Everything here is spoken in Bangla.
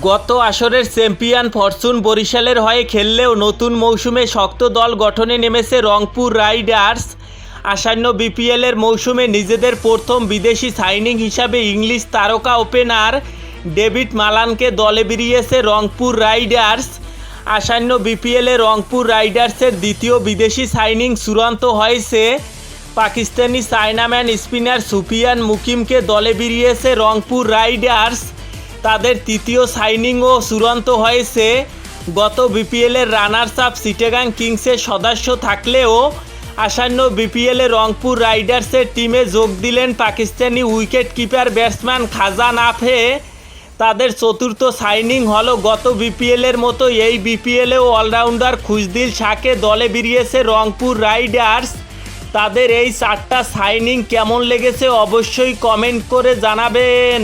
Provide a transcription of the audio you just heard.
গত আসরের চ্যাম্পিয়ন ফরচুন বরিশালের হয়ে খেললেও নতুন মৌসুমে শক্ত দল গঠনে নেমেছে রংপুর রাইডার্স। আসন্ন বিপিএলের মৌসুমে নিজেদের প্রথম বিদেশি সাইনিং হিসাবে ইংলিশ তারকা ওপেনার ডেভিড মালানকে দলে বেরিয়েছে রংপুর রাইডার্স। আসন্ন বিপিএলে রংপুর রাইডার্সের দ্বিতীয় বিদেশি সাইনিং চূড়ান্ত হয়েছে। পাকিস্তানি চায়নাম্যান স্পিনার সুফিয়ান মুকিমকে দলে বেরিয়েছে রংপুর রাইডার্স। তাদের তৃতীয় সাইনিংও চূড়ান্ত হয়েছে। গত বিপিএলের রানার্স আপ সিটেগাং কিংসের সদস্য থাকলেও আসন্ন বিপিএলে রংপুর রাইডার্সের টিমে যোগ দিলেন পাকিস্তানি উইকেট কিপার ব্যাটসম্যান খাজান আফে তাদের চতুর্থ সাইনিং হলো গত বিপিএলের মতো এই বিপিএলেও অলরাউন্ডার খুশদিল শাহকে দলে বেরিয়েছে রংপুর রাইডার্স। তাদের এই চারটা সাইনিং কেমন লেগেছে অবশ্যই কমেন্ট করে জানাবেন।